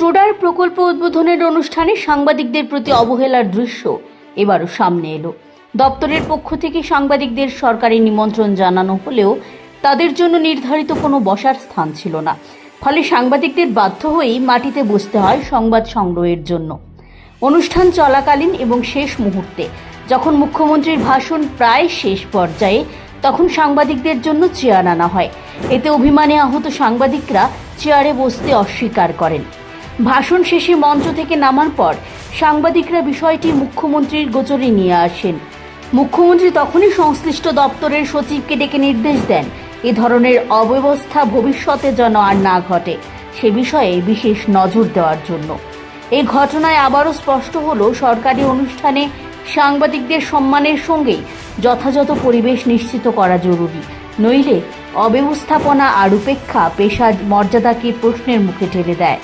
টোডার প্রকল্প উদ্বোধনের অনুষ্ঠানে সাংবাদিকদের প্রতি অবহেলার দৃশ্য এবারও সামনে এলো। দপ্তরের পক্ষ থেকে সাংবাদিকদের সরকারি নিমন্ত্রণ জানানো হলেও তাদের জন্য নির্ধারিত কোনো বসার স্থান ছিল না। ফলে সাংবাদিকদের বাধ্য হয়েই মাটিতে বসতে হয় সংবাদ সংগ্রহের জন্য। অনুষ্ঠান চলাকালীন এবং শেষ মুহূর্তে যখন মুখ্যমন্ত্রীর ভাষণ প্রায় শেষ পর্যায়ে, তখন সাংবাদিকদের জন্য চেয়ার আনা হয়। এতে অভিমানে আহত সাংবাদিকরা চেয়ারে বসতে অস্বীকার করেন। ভাষণ শেষে মঞ্চ থেকে নামার পর সাংবাদিকরা বিষয়টি মুখ্যমন্ত্রীর গোচরে নিয়ে আসেন। মুখ্যমন্ত্রী তখনই সংশ্লিষ্ট দপ্তরের সচিবকে ডেকে নির্দেশ দেন, এ ধরনের অব্যবস্থা ভবিষ্যতে যেন আর না ঘটে। সে বিষয়ে বিশেষ নজর দেওয়ার জন্য। এই ঘটনায় আবারও স্পষ্ট হলো, সরকারি অনুষ্ঠানে সাংবাদিকদের সম্মানের সঙ্গে যথাযথ পরিবেশ নিশ্চিত করা জরুরি। নইলে অব্যবস্থাপনা আর উপেক্ষা, পেশার মর্যাদাকে প্রশ্নের মুখে ঠেলে দেয়।